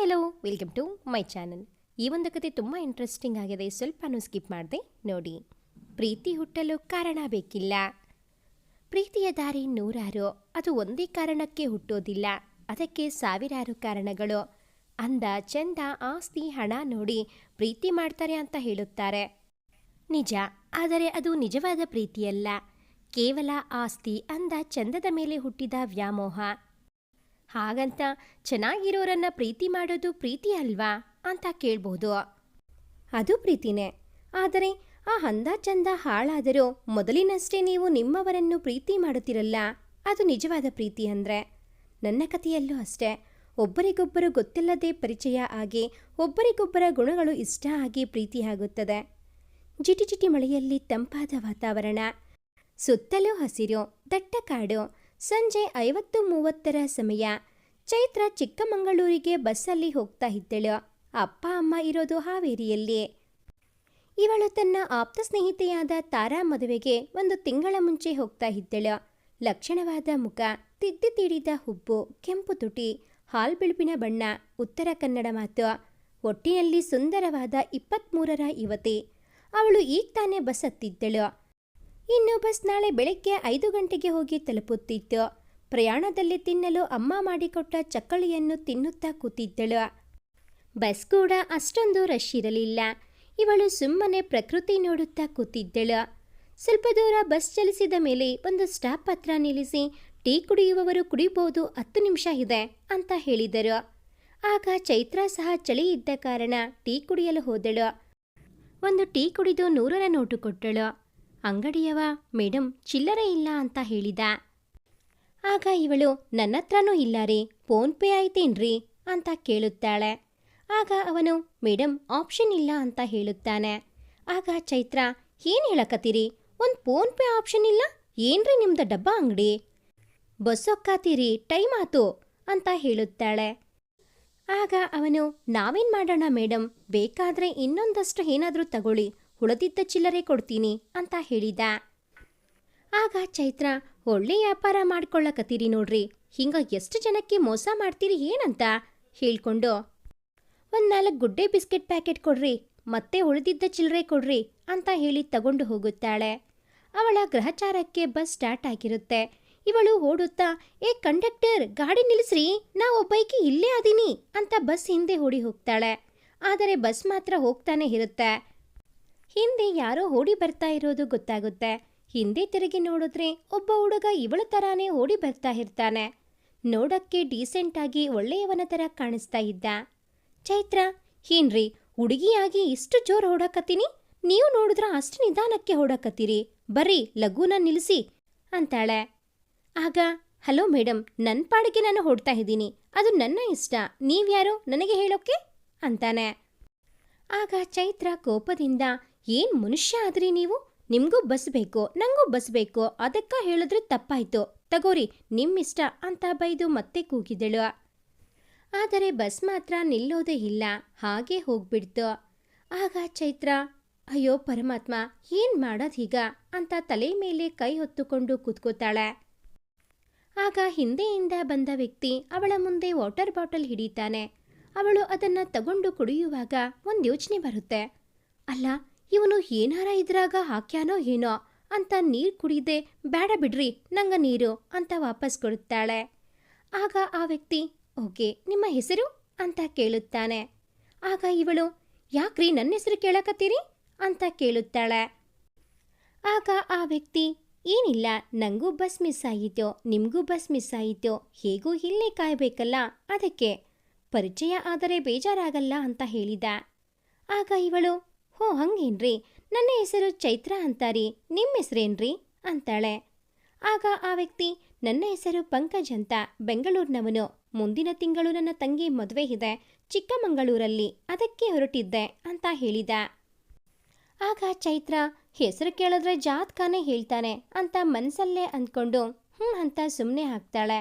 Hello welcome to my channel ಈ ಒಂದು ಕತೆ ತುಂಬ ಇಂಟ್ರೆಸ್ಟಿಂಗ್ ಆಗಿದೆ. ಸ್ವಲ್ಪನೂ ಸ್ಕಿಪ್ ಮಾಡಿದೆ. ನೋಡಿ. ಪ್ರೀತಿ ಹುಟ್ಟಲು ಕಾರಣ ಬೇಕಿಲ್ಲ. ಪ್ರೀತಿಯ ದಾರಿ ನೂರಾರು. ಅದು ಒಂದೇ ಕಾರಣಕ್ಕೆ ಹುಟ್ಟೋದಿಲ್ಲ. ಅದಕ್ಕೆ ಸಾವಿರಾರು ಕಾರಣಗಳು. ಅಂದ ಚಂದ ಆಸ್ತಿ ಹಣ ನೋಡಿ ಪ್ರೀತಿ ಮಾಡ್ತಾರೆ ಅಂತ ಹೇಳುತ್ತಾರೆ. ನಿಜ. ಆದರೆ ಅದು ನಿಜವಾದ ಪ್ರೀತಿಯಲ್ಲ. ಕೇವಲ ಆಸ್ತಿ ಅಂದ ಚಂದದ ಮೇಲೆ ಹುಟ್ಟಿದ ವ್ಯಾಮೋಹ. ಹಾಗಂತ ಚೆನ್ನಾಗಿರೋರನ್ನ ಪ್ರೀತಿ ಮಾಡೋದು ಪ್ರೀತಿ ಅಲ್ವಾ ಅಂತ ಕೇಳ್ಬೋದು. ಅದು ಪ್ರೀತಿನೇ. ಆದರೆ ಆ ಹಂದ ಚಂದ ಹಾಳಾದರೂ ಮೊದಲಿನಷ್ಟೇ ನೀವು ನಿಮ್ಮವರನ್ನು ಪ್ರೀತಿ ಮಾಡುತ್ತಿರಲ್ಲ, ಅದು ನಿಜವಾದ ಪ್ರೀತಿ ಅಂದರೆ? ನನ್ನ ಕಥೆಯಲ್ಲೂ ಅಷ್ಟೇ. ಒಬ್ಬರಿಗೊಬ್ಬರು ಗೊತ್ತಿಲ್ಲದೆ ಪರಿಚಯ ಆಗಿ ಒಬ್ಬರಿಗೊಬ್ಬರ ಗುಣಗಳು ಇಷ್ಟ ಆಗಿ ಪ್ರೀತಿಯಾಗುತ್ತದೆ ಜಿಟಿ ಜಿಟಿ ಮಳೆಯಲ್ಲಿ ತಂಪಾದ ವಾತಾವರಣ, ಸುತ್ತಲೂ ಹಸಿರು, ದಟ್ಟ ಕಾಡು ಸಂಜೆ ಐವತ್ತು ಮೂವತ್ತರ ಸಮಯ. ಚೈತ್ರ ಚಿಕ್ಕಮಗಳೂರಿಗೆ ಬಸ್ಸಲ್ಲಿ ಹೋಗ್ತಾ ಇದ್ದಳು. ಅಪ್ಪ, ಅಮ್ಮ ಇರೋದು ಹಾವೇರಿಯಲ್ಲಿ. ಇವಳು ತನ್ನ ಆಪ್ತ ಸ್ನೇಹಿತೆಯಾದ ತಾರಾ ಮದುವೆಗೆ ಒಂದು ತಿಂಗಳ ಮುಂಚೆ ಹೋಗ್ತಾ ಇದ್ದಳು. ಲಕ್ಷಣವಾದ ಮುಖ, ತಿದ್ದಿ ತೀಡಿದ ಹುಬ್ಬು, ಕೆಂಪು ತುಟಿ, ಹಾಲ್ ಬಿಳುಪಿನ ಬಣ್ಣ, ಉತ್ತರ ಕನ್ನಡ ಮಾತು ಒಟ್ಟಿನಲ್ಲಿ ಸುಂದರವಾದ ಇಪ್ಪತ್ತ್ಮೂರರ ಯುವತಿ. ಅವಳು ಈಗ ತಾನೇ ಬಸ್ ಹತ್ತಿದ್ದಳು. ಇನ್ನು ಬಸ್ ನಾಳೆ ಬೆಳಗ್ಗೆ ಐದು ಗಂಟೆಗೆ ಹೋಗಿ ತಲುಪುತ್ತಿತ್ತು ಪ್ರಯಾಣದಲ್ಲಿ ತಿನ್ನಲು ಅಮ್ಮ ಮಾಡಿಕೊಟ್ಟ ಚಕ್ಕಳಿಯನ್ನು ತಿನ್ನುತ್ತಾ ಕೂತಿದ್ದಳು. ಬಸ್ ಕೂಡ ಅಷ್ಟೊಂದು ರಶ್ ಇರಲಿಲ್ಲ. ಇವಳು ಸುಮ್ಮನೆ ಪ್ರಕೃತಿ ನೋಡುತ್ತಾ ಕೂತಿದ್ದಳು. ಸ್ವಲ್ಪ ದೂರ ಬಸ್ ಚಲಿಸಿದ ಮೇಲೆ ಒಂದು ಸ್ಟಾಪ್ ಹತ್ರ ನಿಲ್ಲಿಸಿ, ಟೀ ಕುಡಿಯುವವರು ಕುಡಿಯಬಹುದು ಹತ್ತು ನಿಮಿಷ ಇದೆ ಅಂತ ಹೇಳಿದರು. ಆಗ ಚೈತ್ರ ಸಹ ಚಳಿ ಇದ್ದ ಕಾರಣ ಟೀ ಕುಡಿಯಲು ಹೋದಳು. ಒಂದು ಟೀ ಕುಡಿದು ನೂರರ ನೋಟು ಕೊಟ್ಟಳು. ಅಂಗಡಿಯವ ಮೇಡಮ್ ಚಿಲ್ಲರೆ ಇಲ್ಲ ಅಂತ ಹೇಳಿದ. ಆಗ ಇವಳು, ನನ್ನತ್ರನೂ ಇಲ್ಲ ರೀ, ಫೋನ್ ಪೇ ಆಯ್ತೇನ್ರಿ ಅಂತ ಕೇಳುತ್ತಾಳೆ. ಆಗ ಅವನು ಮೇಡಮ್ ಆಪ್ಷನ್ ಇಲ್ಲ ಅಂತ ಹೇಳುತ್ತಾನೆ. ಆಗ ಚೈತ್ರ, ಏನು ಹೇಳಕತ್ತೀರಿ? ಒಂದು ಫೋನ್ ಪೇ ಆಪ್ಷನ್ ಇಲ್ಲ? ಏನ್ರಿ ನಿಮ್ದು ಡಬ್ಬ ಅಂಗಡಿ? ಬಸ್ ಹೊಕ್ಕಾತೀರಿ ಟೈಮ್ ಆತು ಅಂತ ಹೇಳುತ್ತಾಳೆ. ಆಗ ಅವನು, ನಾವೇನ್ ಮಾಡೋಣ ಮೇಡಮ್ ಬೇಕಾದ್ರೆ ಇನ್ನೊಂದಷ್ಟು ಏನಾದರೂ ತಗೊಳ್ಳಿ ಉಳಿದಿದ್ದ ಚಿಲ್ಲರೆ ಕೊಡ್ತೀನಿ ಅಂತ ಹೇಳಿದ. ಆಗ ಚೈತ್ರ, ಒಳ್ಳೆ ವ್ಯಾಪಾರ ಮಾಡ್ಕೊಳ್ಳಕತ್ತೀರಿ ನೋಡ್ರಿ. ಹಿಂಗ ಎಷ್ಟು ಜನಕ್ಕೆ ಮೋಸ ಮಾಡ್ತೀರಿ ಏನಂತ? ಹೇಳ್ಕೊಂಡು, ಒಂದ್ ನಾಲ್ಕು ಗುಡ್ಡೆ ಬಿಸ್ಕೆಟ್ ಪ್ಯಾಕೆಟ್ ಕೊಡ್ರಿ, ಮತ್ತೆ ಉಳಿದಿದ್ದ ಚಿಲ್ಲರೆ ಕೊಡ್ರಿ, ಅಂತ ಹೇಳಿ ತಗೊಂಡು ಹೋಗುತ್ತಾಳೆ. ಅವಳ ಗ್ರಹಚಾರಕ್ಕೆ ಬಸ್ ಸ್ಟಾರ್ಟ್ ಆಗಿರುತ್ತೆ. ಇವಳು ಓಡುತ್ತಾ, ಏ ಕಂಡಕ್ಟರ್, ಗಾಡಿ ನಿಲ್ಲಿಸ್ರಿ ನಾ ಒಬ್ಬೈಕಿ ಇಲ್ಲೇ ಅದೀನಿ, ಅಂತ ಬಸ್ ಹಿಂದೆ ಓಡಿ ಹೋಗ್ತಾಳೆ. ಆದರೆ ಬಸ್ ಮಾತ್ರ ಹೋಗ್ತಾನೆ ಇರುತ್ತೆ. ಹಿಂದೆ ಯಾರೋ ಓಡಿ ಬರ್ತಾ ಇರೋದು ಗೊತ್ತಾಗುತ್ತೆ. ಹಿಂದೆ ತಿರುಗಿ ನೋಡಿದ್ರೆ ಒಬ್ಬ ಹುಡುಗ ಇವಳ ತರಾನೇ ಓಡಿ ಬರ್ತಾ ಇರ್ತಾನೆ. ನೋಡಕ್ಕೆ ಡೀಸೆಂಟ್ ಆಗಿ ಒಳ್ಳೆಯವನ ತರ ಕಾಣಿಸ್ತಾ ಇದ್ದ. ಚೈತ್ರ ಏನ್ರಿ ಹುಡುಗಿಯಾಗಿ ಇಷ್ಟು ಜೋರ್ ಹೊಡಕತ್ತೀನಿ ನೀವು ನೋಡಿದ್ರ ಅಷ್ಟು ನಿಧಾನಕ್ಕೆ ಹೊಡಕತ್ತೀರಿ ಬರ್ರಿ ಲಘುನ ನಿಲ್ಲಿಸಿ ಅಂತಾಳೆ. ಆಗ, ಹಲೋ ಮೇಡಮ್ ನನ್ನ ಪಾಡಿಗೆ ನಾನು ಹೊಡ್ತಾ ಇದ್ದೀನಿ. ಅದು ನನ್ನ ಇಷ್ಟ. ನೀವ್ಯಾರೋ? ನನಗೆ ಹೇಳೋಕೆ? ಅಂತಾನೆ. ಆಗ ಚೈತ್ರ ಕೋಪದಿಂದ ಏನ್ ಮನುಷ್ಯ ಆದ್ರಿ ನೀವು? ನಿಮ್ಗೂ ಬಸ್ ಬೇಕು? ನಂಗೂ ಬಸ್ ಬೇಕು? ಅದಕ್ಕ ಹೇಳಿದ್ರೆ ತಪ್ಪಾಯ್ತು. ತಗೋರಿ, ನಿಮ್ಮಿಷ್ಟ ಅಂತ ಬೈದು ಮತ್ತೆ ಕೂಗಿದಳು. ಆದರೆ ಬಸ್ ಮಾತ್ರ ನಿಲ್ಲೋದೇ ಇಲ್ಲ. ಹಾಗೆ ಹೋಗ್ಬಿಡ್ತು. ಆಗ ಚೈತ್ರ, ಅಯ್ಯೋ ಪರಮಾತ್ಮ, ಏನ್ ಮಾಡೋದೀಗ ಅಂತ ತಲೆ ಮೇಲೆ ಕೈ ಹೊತ್ತುಕೊಂಡು ಕೂತ್ಕೋತಾಳೆ. ಆಗ ಹಿಂದೆಯಿಂದ ಬಂದ ವ್ಯಕ್ತಿ ಅವಳ ಮುಂದೆ ವಾಟರ್ ಬಾಟಲ್ ಹಿಡಿತಾನೆ. ಅವಳು ಅದನ್ನ ತಗೊಂಡು ಕುಡಿಯುವಾಗ ಒಂದು ಯೋಚನೆ ಬರುತ್ತೆ. ಅಲ್ಲ ಇವನು ಏನಾರ ಇದ್ರಾಗ ಹಾಕ್ಯಾನೋ ಏನೋ ಅಂತ ನೀರು ಕುಡಿದೆ ಬೇಡ ಬಿಡ್ರಿ, ನಂಗ ನೀರು ಅಂತ ವಾಪಸ್ ಕೊಡುತ್ತಾಳೆ. ಆಗ ಆ ವ್ಯಕ್ತಿ, ಓಕೆ, ನಿಮ್ಮ ಹೆಸರು? ಅಂತ ಕೇಳುತ್ತಾನೆ. ಆಗ ಇವಳು, ಯಾಕ್ರಿ ನನ್ನ ಹೆಸರು ಕೇಳಕತ್ತೀರಿ? ಅಂತ ಕೇಳುತ್ತಾಳೆ. ಆಗ ಆ ವ್ಯಕ್ತಿ, ಏನಿಲ್ಲ, ನಂಗೂ ಬಸ್ ಮಿಸ್ ಆಯಿತು, ನಿಮಗೂ ಬಸ್ ಮಿಸ್ ಆಯಿತು, ಹೇಗೂ ಇಲ್ಲೇ ಕಾಯಬೇಕಲ್ಲ, ಅದಕ್ಕೆ ಪರಿಚಯ ಆದರೆ ಬೇಜಾರಾಗಲ್ಲ ಅಂತ ಹೇಳಿದ. ಆಗ ಇವಳು ಹೋ, ಹಂಗೇನ್ರಿ? ನನ್ನ ಹೆಸರು ಚೈತ್ರ ಅಂತಾರಿ, ನಿಮ್ಮ ಹೆಸರೇನ್ರಿ? ಅಂತಾಳೆ. ಆಗ ಆ ವ್ಯಕ್ತಿ, ನನ್ನ ಹೆಸರು ಪಂಕಜ್ ಅಂತ ಬೆಂಗಳೂರಿನವನು. ಮುಂದಿನ ತಿಂಗಳು ನನ್ನ ತಂಗಿ ಮದುವೆ ಇದೆ, ಚಿಕ್ಕಮಗಳೂರಲ್ಲಿ, ಅದಕ್ಕೆ ಹೊರಟಿದ್ದೆ ಅಂತ ಹೇಳಿದ. ಆಗ ಚೈತ್ರ, ಹೆಸರು ಕೇಳಿದ್ರೆ ಜಾತ್ಕಾನೇ ಹೇಳ್ತಾನೆ ಅಂತ ಮನಸ್ಸಲ್ಲೇ ಅಂದ್ಕೊಂಡು, ಹ್ಞೂ ಅಂತ ಸುಮ್ಮನೆ ಹಾಕ್ತಾಳೆ.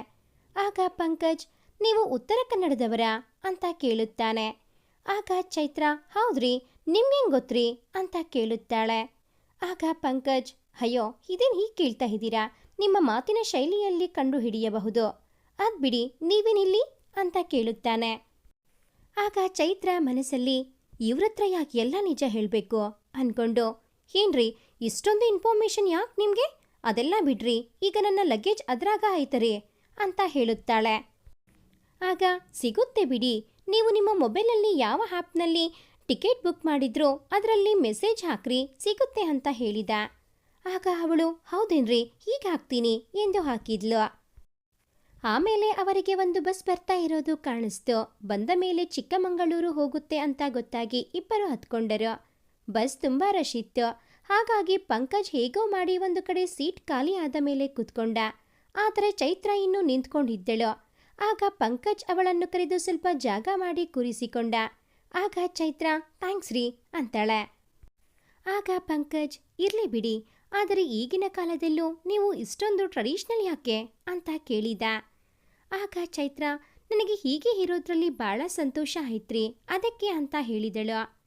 ಆಗ ಪಂಕಜ್, ನೀವು ಉತ್ತರ ಕನ್ನಡದವರಾ? ಅಂತ ಕೇಳುತ್ತಾನೆ. ಆಗ ಚೈತ್ರ, ಹೌದ್ರಿ ನಿಮ್ಗೇನು ಗೊತ್ತ್ರಿ? ಅಂತ ಕೇಳುತ್ತಾಳೆ. ಆಗ ಪಂಕಜ್, ಅಯ್ಯೋ, ಇದೇನು ಹೀಗೆ ಕೇಳ್ತಾ ಇದ್ದೀರಾ? ನಿಮ್ಮ ಮಾತಿನ ಶೈಲಿಯಲ್ಲಿ ಕಂಡು ಹಿಡಿಯಬಹುದು ಅದ್ಬಿಡಿ ಬಿಡಿ, ನೀವೇನಿಲ್ಲಿ? ಅಂತ ಕೇಳುತ್ತಾನೆ. ಆಗ ಚೈತ್ರ ಮನಸ್ಸಲ್ಲಿ ಇವ್ರತ್ರ ಯಾಕೆ ಎಲ್ಲ ನಿಜ ಹೇಳಬೇಕು? ಅನ್ಕೊಂಡು, ಏನ್ರಿ, ಇಷ್ಟೊಂದು ಇನ್ಫಾರ್ಮೇಶನ್ ಯಾಕೆ ನಿಮಗೆ? ಅದೆಲ್ಲ ಬಿಡ್ರಿ, ಈಗ ನನ್ನ ಲಗೇಜ್ ಅದ್ರಾಗ ಆಯ್ತರಿ, ಅಂತ ಹೇಳುತ್ತಾಳೆ. ಆಗ, ಸಿಗುತ್ತೆ ಬಿಡಿ, ನೀವು ನಿಮ್ಮ ಮೊಬೈಲಲ್ಲಿ ಯಾವ ಆ್ಯಪ್ನಲ್ಲಿ ಟಿಕೆಟ್ ಬುಕ್ ಮಾಡಿದ್ರು ಅದರಲ್ಲಿ ಮೆಸೇಜ್ ಹಾಕ್ರಿ, ಸಿಗುತ್ತೆ ಅಂತ ಹೇಳಿದ. ಆಗ ಅವಳು, ಹೌದೇನ್ರಿ, ಹೀಗೆ ಹಾಕ್ತೀನಿ ಎಂದು ಹಾಕಿದ್ಲು. ಆಮೇಲೆ ಅವರಿಗೆ ಒಂದು ಬಸ್ ಬರ್ತಾ ಇರೋದು ಕಾಣಿಸ್ತು. ಬಂದ ಮೇಲೆ ಚಿಕ್ಕಮಗಳೂರು ಹೋಗುತ್ತೆ ಅಂತ ಗೊತ್ತಾಗಿ ಇಬ್ಬರು ಹತ್ಕೊಂಡರು. ಬಸ್ ತುಂಬ ರಶ್ ಇತ್ತು. ಹಾಗಾಗಿ ಪಂಕಜ್ ಹೇಗೋ ಮಾಡಿ ಒಂದು ಕಡೆ ಸೀಟ್ ಖಾಲಿ ಆದ ಮೇಲೆ ಕೂತ್ಕೊಂಡ. ಆದರೆ ಚೈತ್ರ ಇನ್ನೂ ನಿಂತ್ಕೊಂಡಿದ್ದಳು. ಆಗ ಪಂಕಜ್ ಅವಳನ್ನು ಕರೆದು ಸ್ವಲ್ಪ ಜಾಗ ಮಾಡಿ ಕೂರಿಸಿಕೊಂಡ. ಆಗ ಚೈತ್ರ, ಥ್ಯಾಂಕ್ಸ್ ರೀ, ಅಂತಾಳೆ. ಆಗ ಪಂಕಜ್, ಇರ್ಲಿ ಬಿಡಿ, ಆದರೆ ಈಗಿನ ಕಾಲದಲ್ಲೂ ನೀವು ಇಷ್ಟೊಂದು ಟ್ರೆಡಿಷ್ನಲ್ ಯಾಕೆ? ಅಂತ ಕೇಳಿದ. ಆಗ ಚೈತ್ರ, ನನಗೆ ಹೀಗೆ ಇರೋದ್ರಲ್ಲಿ ಭಾಳ ಸಂತೋಷ ಆಯ್ತ್ರಿ, ಅದಕ್ಕೆ ಅಂತ ಹೇಳಿದಳು.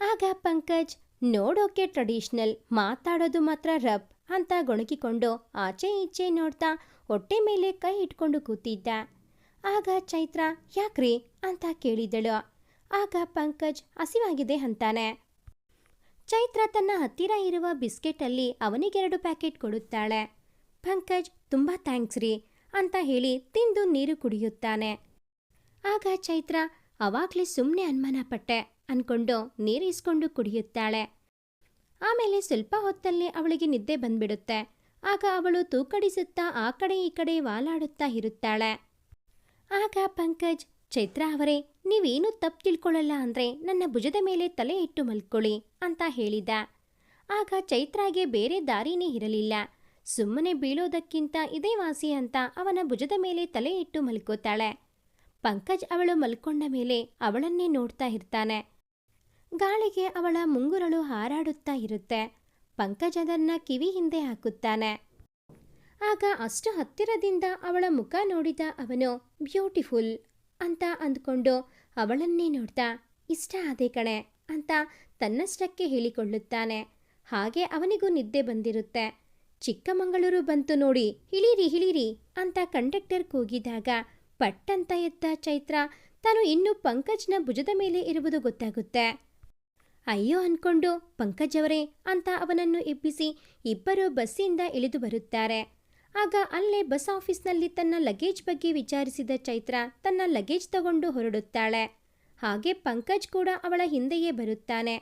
ಆಗ ಪಂಕಜ್, ನೋಡೋಕೆ ಟ್ರೆಡಿಷ್ನಲ್, ಮಾತಾಡೋದು ಮಾತ್ರ ರಬ್, ಅಂತ ಗೊಣಗಿಕೊಂಡು ಆಚೆ ಈಚೆ ನೋಡ್ತಾ ಹೊಟ್ಟೆ ಮೇಲೆ ಕೈ ಇಟ್ಕೊಂಡು ಕೂತಿದ್ದ. ಆಗ ಚೈತ್ರ, ಯಾಕ್ರಿ? ಅಂತ ಕೇಳಿದಳು. ಆಗ ಪಂಕಜ್ ಹಸಿವಾಗಿದೆ ಅಂತಾನೆ. ಚೈತ್ರ ತನ್ನ ಹತ್ತಿರ ಇರುವ ಬಿಸ್ಕೆಟಲ್ಲಿ ಅವನಿಗೆರಡು ಪ್ಯಾಕೆಟ್ ಕೊಡುತ್ತಾಳೆ. ಪಂಕಜ್, ತುಂಬ ಥ್ಯಾಂಕ್ಸ್ ರೀ ಅಂತ ಹೇಳಿ ತಿಂದು ನೀರು ಕುಡಿಯುತ್ತಾನೆ. ಆಗ ಚೈತ್ರ, ಅವಾಗ್ಲೇ ಸುಮ್ಮನೆ ಅನುಮಾನ ಪಟ್ಟೆ ಅನ್ಕೊಂಡು ನೀರಿಸ್ಕೊಂಡು ಕುಡಿಯುತ್ತಾಳೆ. ಆಮೇಲೆ ಸ್ವಲ್ಪ ಹೊತ್ತಲ್ಲಿ ಅವಳಿಗೆ ನಿದ್ದೆ ಬಂದ್ಬಿಡುತ್ತೆ. ಆಗ ಅವಳು ತೂಕಡಿಸುತ್ತಾ ಆ ಕಡೆ ಈ ಕಡೆ ವಾಲಾಡುತ್ತಾ ಇರುತ್ತಾಳೆ. ಆಗ ಪಂಕಜ್ ಚೈತ್ರ ಅವರೇ, ನೀವೇನು ತಪ್ಪು ತಿಳ್ಕೊಳ್ಳಲ್ಲ ಅಂದ್ರೆ ನನ್ನ ಭುಜದ ಮೇಲೆ ತಲೆ ಇಟ್ಟು ಮಲ್ಕೊಳ್ಳಿ ಅಂತ ಹೇಳಿದ ಆಗ ಚೈತ್ರಾಗೆ ಬೇರೆ ದಾರಿನೇ ಇರಲಿಲ್ಲ. ಸುಮ್ಮನೆ ಬೀಳೋದಕ್ಕಿಂತ ಇದೇ ವಾಸಿ ಅಂತ ಅವನ ಭುಜದ ಮೇಲೆ ತಲೆ ಇಟ್ಟು ಮಲ್ಕೋತಾಳೆ. ಪಂಕಜ್ ಅವಳು ಮಲ್ಕೊಂಡ ಮೇಲೆ ಅವಳನ್ನೇ ನೋಡ್ತಾ ಇರ್ತಾನೆ. ಗಾಳಿಗೆ ಅವಳ ಮುಂಗುರಳು ಹಾರಾಡುತ್ತಾ ಇರುತ್ತೆ. ಪಂಕಜ್ ಅದನ್ನ ಕಿವಿ ಹಿಂದೆ ಹಾಕುತ್ತಾನೆ. ಆಗ ಅಷ್ಟು ಹತ್ತಿರದಿಂದ ಅವಳ ಮುಖ ನೋಡಿದ ಅವನು, ಬ್ಯೂಟಿಫುಲ್ ಅಂತ ಅಂದ್ಕೊಂಡು ಅವಳನ್ನೇ ನೋಡ್ತಾ, ಇಷ್ಟ ಆದೆ ಕಣೆ ಅಂತ ತನ್ನಷ್ಟಕ್ಕೆ ಹೇಳಿಕೊಳ್ಳುತ್ತಾನೆ. ಹಾಗೆ ಅವನಿಗೂ ನಿದ್ದೆ ಬಂದಿರುತ್ತೆ. ಚಿಕ್ಕಮಗಳೂರು ಬಂತು ನೋಡಿ ಹಿಳೀರಿ ಹಿಳೀರಿ ಅಂತ ಕಂಡಕ್ಟರ್ ಕೂಗಿದಾಗ ಪಟ್ಟಂತ ಎದ್ದ ಚೈತ್ರ ತಾನು ಇನ್ನೂ ಪಂಕಜ್ನ ಭುಜದ ಮೇಲೆ ಇರುವುದು ಗೊತ್ತಾಗುತ್ತೆ. ಅಯ್ಯೋ ಅನ್ಕೊಂಡು, ಪಂಕಜ್ ಅವರೇ ಅಂತ ಅವನನ್ನು ಎಬ್ಬಿಸಿ ಇಬ್ಬರು ಬಸ್ಸಿಂದ ಇಳಿದು ಬರುತ್ತಾರೆ. ಆಗ ಅಲ್ಲೇ ಬಸ್ ಆಫೀಸ್ನಲ್ಲಿ ತನ್ನ ಲಗೇಜ್ ಬಗ್ಗೆ ವಿಚಾರಿಸಿದ ಚೈತ್ರ ತನ್ನ ಲಗೇಜ್ ತಗೊಂಡು ಹೊರಡುತ್ತಾಳೆ. ಹಾಗೆ ಪಂಕಜ್ ಕೂಡ ಅವಳ ಹಿಂದೆಯೇ ಬರುತ್ತಾನೆ.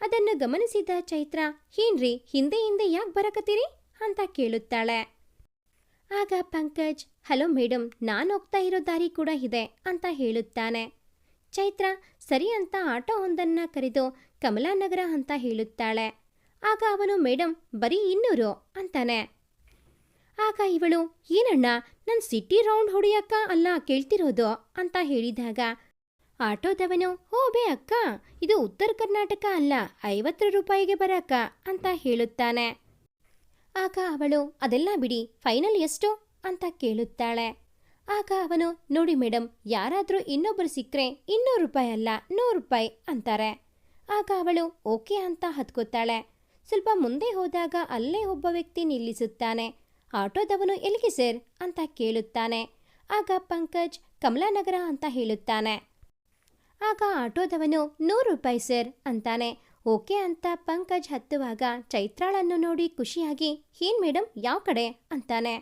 ಅದನ್ನು ಗಮನಿಸಿದ ಚೈತ್ರ ಏನ್ರಿ ಹಿಂದೆ ಹಿಂದೆ ಯಾಕೆ ಬರಕತ್ತೀರಿ? ಅಂತ ಕೇಳುತ್ತಾಳೆ. ಆಗ ಪಂಕಜ್, ಹಲೋ ಮೇಡಮ್ ನಾನು ಹೋಗ್ತಾ ಇರೋ ದಾರಿ ಕೂಡ ಇದೆ ಅಂತ ಹೇಳುತ್ತಾನೆ. ಚೈತ್ರ, ಸರಿ ಅಂತ ಆಟೋ ಒಂದನ್ನ ಕರೆದು ಕಮಲಾನಗರ ಅಂತ ಹೇಳುತ್ತಾಳೆ. ಆಗ ಅವನು ಮೇಡಮ್ ಬರೀ ಇನ್ನೂರು ಅಂತಾನೆ. ಆಗ ಇವಳು, ಏನಣ್ಣ, ನನ್ ಸಿಟಿ ರೌಂಡ್ ಹೊಡಿಯಕ್ಕ ಅಲ್ಲ ಕೇಳ್ತಿರೋದು? ಅಂತ ಹೇಳಿದಾಗ, ಆಟೋದವನು ಓ ಬೇ ಅಕ್ಕ, ಇದು ಉತ್ತರ ಕರ್ನಾಟಕ ಅಲ್ಲ ಐವತ್ತು ರೂಪಾಯಿಗೆ ಬರಕ್ಕ, ಅಂತ ಹೇಳುತ್ತಾನೆ. ಆಗ ಅವಳು, ಅದೆಲ್ಲ ಬಿಡಿ, ಫೈನಲ್ ಎಷ್ಟು? ಅಂತ ಕೇಳುತ್ತಾಳೆ. ಆಗ ಅವನು, ನೋಡಿ ಮೇಡಮ್ ಯಾರಾದರೂ ಇನ್ನೊಬ್ಬರು ಸಿಕ್ಕರೆ ಇನ್ನೂರು ರೂಪಾಯಿ ಅಲ್ಲ, ನೂರು ರೂಪಾಯಿ, ಅಂತಾರೆ. ಆಗ ಅವಳು, ಓಕೆ, ಅಂತ ಹತ್ಕೋತಾಳೆ. ಸ್ವಲ್ಪ ಮುಂದೆ ಹೋದಾಗ ಅಲ್ಲೇ ಒಬ್ಬ ವ್ಯಕ್ತಿ ನಿಲ್ಲಿಸುತ್ತಾನೆ. ಆಟೋದವನು ಎಲ್ಲಿಗೆ ಸರ್ ಅಂತ ಕೇಳುತ್ತಾನೆ. ಆಗ ಪಂಕಜ್, ಕಮಲಾನಗರ ಅಂತ ಹೇಳುತ್ತಾನೆ. ಆಗ ಆಟೋದವನು ನೂರು ರೂಪಾಯಿ ಸರ್ ಅಂತಾನೆ. ಓಕೆ ಅಂತ ಪಂಕಜ್ ಹತ್ತುವಾಗ ಚೈತ್ರಾಳನ್ನು ನೋಡಿ ಖುಷಿಯಾಗಿ ಏನ್ ಮೇಡಮ್ ಯಾವ ಕಡೆ? ಅಂತಾನೆ.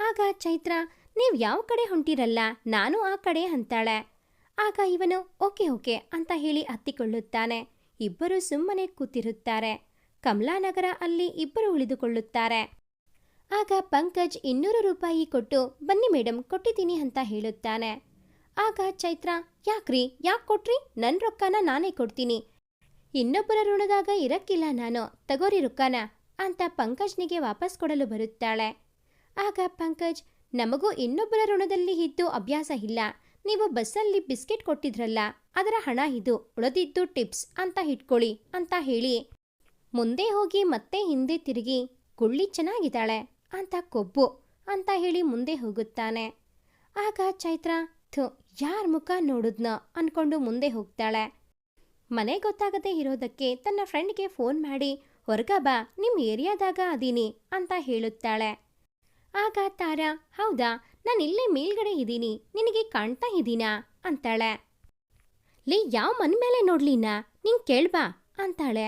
ಆಗ ಚೈತ್ರ, ನೀವು ಯಾವ ಕಡೆ ಹೊಂಟಿರಲ್ಲ, ನಾನು ಆ ಕಡೆ ಅಂತಾಳೆ. ಆಗ ಇವನು, ಓಕೆ ಓಕೆ ಅಂತ ಹೇಳಿ ಹತ್ತಿಕೊಳ್ಳುತ್ತಾನೆ ಇಬ್ಬರು ಸುಮ್ಮನೆ ಕೂತಿರುತ್ತಾರೆ. ಕಮಲಾನಗರ ಅಲ್ಲಿ ಇಬ್ಬರು ಉಳಿದುಕೊಳ್ಳುತ್ತಾರೆ. ಆಗ ಪಂಕಜ್ ಇನ್ನೂರು ರೂಪಾಯಿ ಕೊಟ್ಟು, ಬನ್ನಿ ಮೇಡಮ್ ಕೊಟ್ಟಿದ್ದೀನಿ ಅಂತ ಹೇಳುತ್ತಾನೆ. ಆಗ ಚೈತ್ರ, ಯಾಕ್ರಿ, ಯಾಕೆ ಕೊಟ್ರಿ? ನನ್ನ ರೊಕ್ಕನ ನಾನೇ ಕೊಡ್ತೀನಿ. ಇನ್ನೊಬ್ಬರ ಋಣದಾಗ ಇರಕ್ಕಿಲ್ಲ ನಾನು, ತಗೋರಿ ರೊಕ್ಕನ ಅಂತ ಪಂಕಜ್ನಿಗೆ ವಾಪಸ್ ಕೊಡಲು ಬರುತ್ತಾಳೆ. ಆಗ ಪಂಕಜ್, ನಮಗೂ ಇನ್ನೊಬ್ಬರ ಋಣದಲ್ಲಿ ಇದ್ದು ಅಭ್ಯಾಸ ಇಲ್ಲ. ನೀವು ಬಸ್ಸಲ್ಲಿ ಬಿಸ್ಕೆಟ್ ಕೊಟ್ಟಿದ್ರಲ್ಲ, ಅದರ ಹಣ ಇದು, ಉಳಿದಿದ್ದು ಟಿಪ್ಸ್ ಅಂತ ಇಟ್ಕೊಳ್ಳಿ ಅಂತ ಹೇಳಿ. ಮುಂದೆ ಹೋಗಿ ಮತ್ತೆ ಹಿಂದೆ ತಿರುಗಿ, ಗುಳ್ಳಿ ಚೆನ್ನಾಗಿದ್ದಾಳೆ. ಅಂತ ಕೊಬ್ಬು ಅಂತ ಹೇಳಿ ಮುಂದೆ ಹೋಗುತ್ತಾನೆ. ಆಗ ಚೈತ್ರ, ಥು, ಯಾರ ಮುಖ ನೋಡುದ್ನ ಅನ್ಕೊಂಡು ಮುಂದೆ ಹೋಗ್ತಾಳೆ. ಮನೆ ಗೊತ್ತಾಗದೆ ಇರೋದಕ್ಕೆ ತನ್ನ ಫ್ರೆಂಡ್ಗೆ ಫೋನ್ ಮಾಡಿ, ಹೊರಗ ಬಾ ನಿಮ್ಮ ಏರಿಯಾದಾಗ ಅದೀನಿ ಅಂತ ಹೇಳುತ್ತಾಳೆ. ಆಗ ತಾರಾ, ಹೌದಾ, ನಾನು ಇಲ್ಲೇ ಮೇಲ್ಗಡೆ ಇದ್ದೀನಿ ನಿನಗೆ ಕಾಣ್ತಾ ಇದ್ದೀನಾ ಅಂತಾಳೆ. ಲೇ, ಯಾವ ಮನೆ ಮೇಲೆ ನೋಡ್ಲಿನಾ? ನಿಂಗೆ ಕೇಳ್ಬಾ ಅಂತಾಳೆ.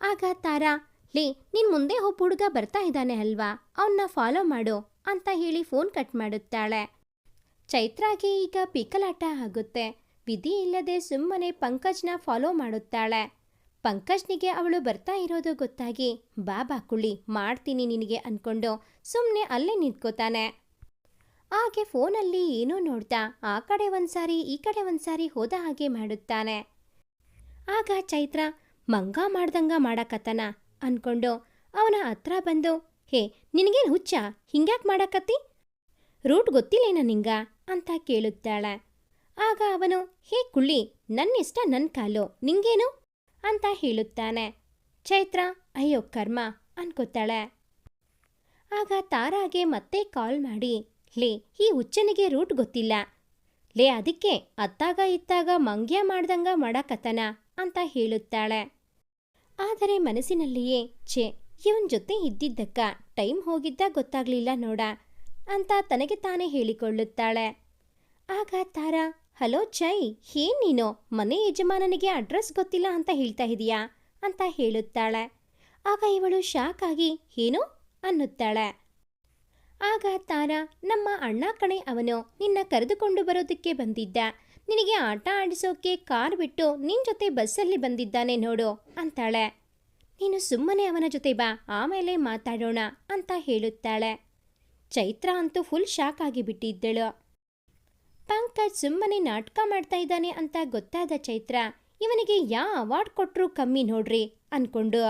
ಆಗ ತಾರಾ ಲೇ, ನಿನ್ ಮುಂದೆ ಒಬ್ಬ ಹುಡುಗ ಬರ್ತಾ ಇದ್ದಾನೆ ಅಲ್ವಾ? ಅವನ್ನ ಫಾಲೋ ಮಾಡು ಅಂತ ಹೇಳಿ ಫೋನ್ ಕಟ್ ಮಾಡುತ್ತಾಳೆ. ಚೈತ್ರಾಗೆ ಈಗ ಪಿಕಲಾಟ ಆಗುತ್ತೆ. ವಿಧಿ ಇಲ್ಲದೆ ಸುಮ್ಮನೆ ಪಂಕಜ್ನ ಫಾಲೋ ಮಾಡುತ್ತಾಳೆ. ಪಂಕಜ್ನಿಗೆ ಅವಳು ಬರ್ತಾ ಇರೋದು ಗೊತ್ತಾಗಿ, ಬಾ ಕುಳ್ಳಿ ಮಾಡ್ತೀನಿ ನಿನಗೆ ಅನ್ಕೊಂಡು ಸುಮ್ಮನೆ ಅಲ್ಲೇ ನಿಂತ್ಕೋತಾನೆ. ಹಾಗೆ ಫೋನಲ್ಲಿ ಏನೋ ನೋಡ್ತಾ ಆ ಕಡೆ ಒಂದ್ಸಾರಿ, ಈ ಕಡೆ ಒಂದ್ಸಾರಿ ಹೋದ ಹಾಗೆ ಮಾಡುತ್ತಾನೆ. ಆಗ ಚೈತ್ರ, ಮಂಗ ಮಾಡ್ದಂಗ ಮಾಡಕತ್ತನ. ಅನ್ಕೊಂಡು ಅವನ ಹತ್ರ ಬಂದು, ಹೇ, ನಿನಗೇನು ಹುಚ್ಚ? ಹಿಂಗ್ಯಾಕ್ ಮಾಡಕತ್ತಿ? ರೂಟ್ ಗೊತ್ತಿಲ್ಲೇನ ನಿಂಗ? ಅಂತ ಕೇಳುತ್ತಾಳೆ. ಆಗ ಅವನು, ಹೇ ಕುಳ್ಳಿ, ನನ್ನಿಷ್ಟ ನನ್ನ ಕಾಲು, ನಿಂಗೇನು? ಅಂತ ಹೇಳುತ್ತಾನೆ. ಚೈತ್ರ, ಅಯ್ಯೋ, ಕರ್ಮ, ಅನ್ಕೋತಾಳೆ. ಆಗ ತಾರಾಗೆ ಮತ್ತೆ ಕಾಲ್ ಮಾಡಿ ಲೇ ಈ ಹುಚ್ಚನಿಗೆ ರೂಟ್ ಗೊತ್ತಿಲ್ಲ. ಲೇ, ಅದಕ್ಕೆ ಅತ್ತಾಗ ಇತ್ತಾಗ ಮಂಗ್ಯ ಮಾಡ್ದಂಗ ಮಾಡಕತ್ತನ? ಅಂತ ಹೇಳುತ್ತಾಳೆ. ಆದರೆ ಮನಸ್ಸಿನಲ್ಲಿಯೇ, ಛೇ, ಇವನ್ ಜೊತೆ ಇದ್ದಿದ್ದಕ್ಕ ಟೈಮ್ ಹೋಗಿದ್ದ ಗೊತ್ತಾಗ್ಲಿಲ್ಲ ನೋಡ, ಅಂತ ತನಗೆ ತಾನೇ ಹೇಳಿಕೊಳ್ಳುತ್ತಾಳೆ. ಆಗ ತಾರಾ, ಹಲೋ ಚೈ ಏನ್ ನೀನು? ಮನೆ ಯಜಮಾನನಿಗೆ ಅಡ್ರೆಸ್ ಗೊತ್ತಿಲ್ಲ ಅಂತ ಹೇಳ್ತಾ ಇದೀಯಾ? ಅಂತ ಹೇಳುತ್ತಾಳೆ. ಆಗ ಇವಳು ಶಾಕ್ ಆಗಿ, ಏನು? ಅನ್ನುತ್ತಾಳೆ. ಆಗ ತಾರಾ, ನಮ್ಮ ಅಣ್ಣ ಕಣೆ ಅವನು ನಿನ್ನ ಕರೆದುಕೊಂಡು ಬರೋದಕ್ಕೆ ಬಂದಿದ್ದ. ನಿನಗೆ ಆಟ ಆಡಿಸೋಕೆ ಕಾರ್ ಬಿಟ್ಟು ನಿನ್ನ ಜೊತೆ ಬಸ್ಸಲ್ಲಿ ಬಂದಿದ್ದಾನೆ ನೋಡು ಅಂತಾಳೆ. ನೀನು ಸುಮ್ಮನೆ ಅವನ ಜೊತೆ ಬಾ, ಆಮೇಲೆ ಮಾತಾಡೋಣ ಅಂತ ಹೇಳುತ್ತಾಳೆ. ಚೈತ್ರ ಅಂತೂ ಫುಲ್ ಶಾಕ್ ಆಗಿಬಿಟ್ಟಿದ್ದಳು. ಪಂಕಜ್ ಸುಮ್ಮನೆ ನಾಟಕ ಮಾಡ್ತಾ ಇದ್ದಾನೆ ಅಂತ ಗೊತ್ತಾದ ಚೈತ್ರ, ಇವನಿಗೆ ಯಾ ಅವಾರ್ಡ್ ಕೊಟ್ಟರು ಕಮ್ಮಿ ನೋಡ್ರಿ, ಅನ್ಕೊಂಡು.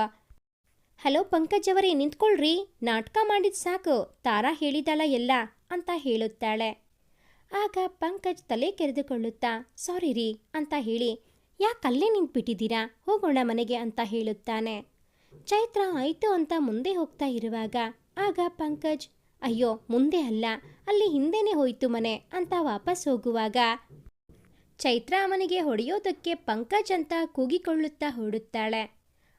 ಹಲೋ ಪಂಕಜ್ ಅವರೇ ನಿಂತ್ಕೊಳ್ರಿ, ನಾಟಕ ಮಾಡಿದ ಸಾಕು, ತಾರಾ ಹೇಳಿದಾಳ ಎಲ್ಲ, ಅಂತ ಹೇಳುತ್ತಾಳೆ. ಆಗ ಪಂಕಜ್ ತಲೆ ಕೆರೆದುಕೊಳ್ಳುತ್ತಾ, ಸಾರಿ ರೀ, ಅಂತ ಹೇಳಿ ಯಾಕಲ್ಲೇ ನಿಂತ್ಬಿಟ್ಟಿದ್ದೀರಾ? ಹೋಗೋಣ ಮನೆಗೆ, ಅಂತ ಹೇಳುತ್ತಾನೆ. ಚೈತ್ರ ಆಯಿತು ಅಂತ ಮುಂದೆ ಹೋಗ್ತಾ ಇರುವಾಗ, ಆಗ ಪಂಕಜ್, ಅಯ್ಯೋ, ಮುಂದೆ ಅಲ್ಲ, ಅಲ್ಲಿ ಹಿಂದೆನೇ ಹೋಯ್ತು ಮನೆ, ಅಂತ ವಾಪಸ್ ಹೋಗುವಾಗ, ಚೈತ್ರ ಮನೆಗೆ ಹೊಡೆಯೋದಕ್ಕೆ ಪಂಕಜ್ ಅಂತ ಕೂಗಿಕೊಳ್ಳುತ್ತಾ ಹೊಡುತ್ತಾಳೆ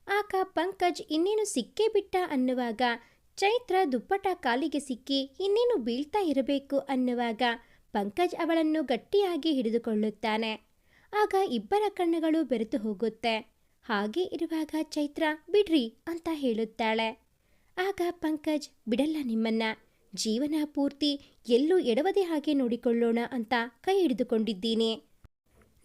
ಆಗ ಪಂಕಜ್ ಇನ್ನೇನು ಸಿಕ್ಕೇ ಬಿಟ್ಟ ಅನ್ನುವಾಗ, ಚೈತ್ರ ದುಪ್ಪಟ ಕಾಲಿಗೆ ಸಿಕ್ಕಿ ಇನ್ನೇನು ಬೀಳ್ತಾ ಇರಬೇಕು ಅನ್ನುವಾಗ ಪಂಕಜ್ ಅವಳನ್ನು ಗಟ್ಟಿಯಾಗಿ ಹಿಡಿದುಕೊಳ್ಳುತ್ತಾನೆ. ಆಗ ಇಬ್ಬರ ಕಣ್ಣುಗಳು ಬೆರೆತು ಹೋಗುತ್ತೆ. ಹಾಗೆ ಇರುವಾಗ ಚೈತ್ರ, ಬಿಡ್ರಿ ಅಂತ ಹೇಳುತ್ತಾಳೆ. ಆಗ ಪಂಕಜ್, ಬಿಡಲ್ಲ ನಿಮ್ಮನ್ನ. ಜೀವನ ಪೂರ್ತಿ ಎಲ್ಲೂ ಎಡವದೆ ಹಾಗೆ ನೋಡಿಕೊಳ್ಳೋಣ ಅಂತ ಕೈ ಹಿಡಿದುಕೊಂಡಿದ್ದೀನಿ.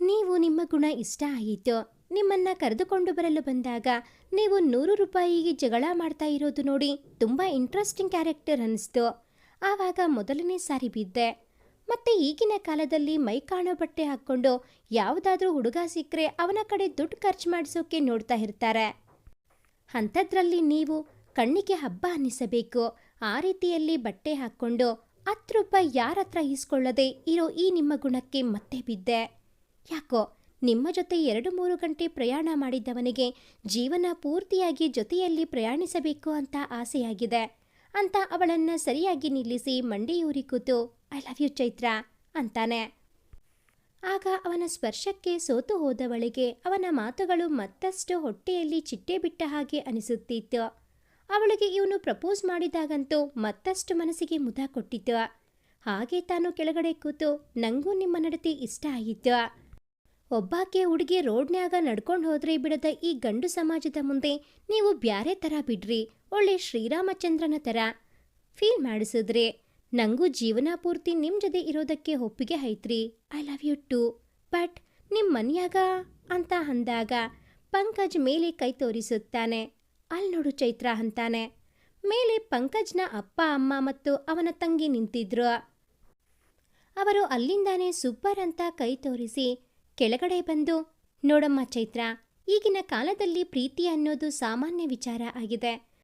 ನೀವು ನಿಮ್ಮ ಗುಣ ಇಷ್ಟ ಆಯಿತು. ನಿಮ್ಮನ್ನ ಕರೆದುಕೊಂಡು ಬರಲು ಬಂದಾಗ ನೀವು ನೂರು ರೂಪಾಯಿಗೆ ಜಗಳ ಮಾಡ್ತಾ ಇರೋದು ನೋಡಿ ತುಂಬ ಇಂಟ್ರೆಸ್ಟಿಂಗ್ ಕ್ಯಾರೆಕ್ಟರ್ ಅನ್ನಿಸ್ತು ಆವಾಗ ಮೊದಲನೇ ಸಾರಿ ಬಿದ್ದೆ. ಮತ್ತೆ ಈಗಿನ ಕಾಲದಲ್ಲಿ ಮೈ ಕಾಣೋ ಬಟ್ಟೆ ಹಾಕ್ಕೊಂಡು ಯಾವುದಾದ್ರೂ ಹುಡುಗ ಸಿಕ್ಕರೆ ಅವನ ಕಡೆ ದುಡ್ಡು ಖರ್ಚು ಮಾಡಿಸೋಕೆ ನೋಡ್ತಾ ಇರ್ತಾರೆ. ಅಂಥದ್ರಲ್ಲಿ ನೀವು ಕಣ್ಣಿಗೆ ಹಬ್ಬ ಅನ್ನಿಸಬೇಕು. ಆ ರೀತಿಯಲ್ಲಿ ಬಟ್ಟೆ ಹಾಕ್ಕೊಂಡು ರೂಪಾಯಿ ಯಾರ ಹತ್ರ ಈಸ್ಕೊಳ್ಳದೆ ಇರೋ ಈ ನಿಮ್ಮ ಗುಣಕ್ಕೆ ಮತ್ತೆ ಬಿದ್ದೆ. ಯಾಕೋ, ನಿಮ್ಮ ಜೊತೆ ಎರಡು ಮೂರು ಗಂಟೆ ಪ್ರಯಾಣ ಮಾಡಿದ್ದವನಿಗೆ ಜೀವನ ಪೂರ್ತಿಯಾಗಿ ಜೊತೆಯಲ್ಲಿ ಪ್ರಯಾಣಿಸಬೇಕು ಅಂತ ಆಸೆಯಾಗಿದೆ. ಅಂತ ಅವಳನ್ನ ಸರಿಯಾಗಿ ನಿಲ್ಲಿಸಿ ಮಂಡಿಯೂರಿ ಕೂತು ಐ ಲವ್ ಯು ಚೈತ್ರ ಅಂತಾನೆ. ಆಗ ಅವನ ಸ್ಪರ್ಶಕ್ಕೆ ಸೋತು ಹೋದವಳಿಗೆ ಅವನ ಮಾತುಗಳು ಮತ್ತಷ್ಟು ಹೊಟ್ಟೆಯಲ್ಲಿ ಚಿಟ್ಟೆ ಬಿಟ್ಟ ಹಾಗೆ ಅನಿಸುತ್ತಿತ್ತು. ಅವಳಿಗೆ ಇವನು ಪ್ರಪೋಸ್ ಮಾಡಿದಾಗಂತೂ ಮತ್ತಷ್ಟು ಮನಸ್ಸಿಗೆ ಮುದ ಕೊಟ್ಟಿತ್ತು. ಹಾಗೆ ತಾನು ಕೆಳಗಡೆ ಕೂತು ನಂಗೂ ನಿಮ್ಮ ನಡತೆ ಇಷ್ಟ ಆಯಿತು ಒಬ್ಬಾಕೆ ಹುಡುಗಿ ರೋಡ್ನ್ಯಾಗ ನಡ್ಕೊಂಡು ಹೋದ್ರೆ ಬಿಡದ ಈ ಗಂಡು ಸಮಾಜದ ಮುಂದೆ ನೀವು ಬ್ಯಾರೆ ಥರ ಬಿಡ್ರಿ, ಒಳ್ಳೆ ಶ್ರೀರಾಮಚಂದ್ರನ ಥರ ಫೀಲ್ ಮಾಡಿಸಿದ್ರಿ. ನಂಗೂ ಜೀವನ ಪೂರ್ತಿ ನಿಮ್ಮ ಜೊತೆ ಇರೋದಕ್ಕೆ ಒಪ್ಪಿಗೆ ಐತ್ರಿ. I love you too but ನಿಮ್ ಮನ್ಯಾಗ? ಅಂತ ಅಂದಾಗ ಪಂಕಜ್ ಮೇಲೆ ಕೈ ತೋರಿಸುತ್ತಾನೆ. ಅಲ್ಲಿ ನೋಡು ಚೈತ್ರ ಅಂತಾನೆ. ಮೇಲೆ ಪಂಕಜ್ನ ಅಪ್ಪ, ಅಮ್ಮ ಮತ್ತು ಅವನ ತಂಗಿ ನಿಂತಿದ್ರು. ಅವರು ಅಲ್ಲಿಂದಾನೇ ಸೂಪರ್ ಅಂತ ಕೈ ತೋರಿಸಿ ಕೆಳಗಡೆ ಬಂದು, ನೋಡಮ್ಮ ಚೈತ್ರ, ಈಗಿನ ಕಾಲದಲ್ಲಿ ಪ್ರೀತಿ ಅನ್ನೋದು ಸಾಮಾನ್ಯ ವಿಚಾರ ಆಗಿದೆ.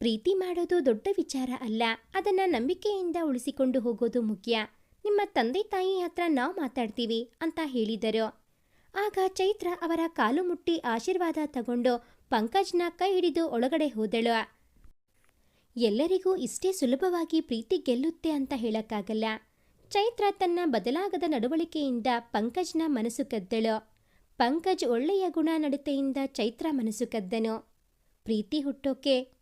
ಪ್ರೀತಿ ಮಾಡೋದು ದೊಡ್ಡ ವಿಚಾರ ಅಲ್ಲ. ಅದನ್ನ ನಂಬಿಕೆಯಿಂದ ಉಳಿಸಿಕೊಂಡು ಹೋಗೋದು ಮುಖ್ಯ. ನಿಮ್ಮ ತಂದೆ ತಾಯಿ ಹತ್ರ ನಾವು ಮಾತಾಡ್ತೀವಿ ಅಂತ ಹೇಳಿದರು. ಆಗ ಚೈತ್ರ ಅವರ ಕಾಲು ಮುಟ್ಟಿ ಆಶೀರ್ವಾದ ತಗೊಂಡು ಪಂಕಜ್ನ ಕೈ ಹಿಡಿದು ಒಳಗಡೆ ಹೋದಳು. ಎಲ್ಲರಿಗೂ ಇಷ್ಟೇ ಸುಲಭವಾಗಿ ಪ್ರೀತಿ ಗೆಲ್ಲುತ್ತೆ ಅಂತ ಹೇಳಕ್ಕಾಗಲ್ಲ. ಚೈತ್ರ ತನ್ನ ಬದಲಾಗದ ನಡವಳಿಕೆಯಿಂದ ಪಂಕಜ್ನ ಮನಸ್ಸು ಕದ್ದಳು. ಪಂಕಜ್ ಒಳ್ಳೆಯ ಗುಣ ನಡತೆಯಿಂದ ಚೈತ್ರ ಮನಸ್ಸು ಕದ್ದನು. ಪ್ರೀತಿ ಹುಟ್ಟೋಕೆ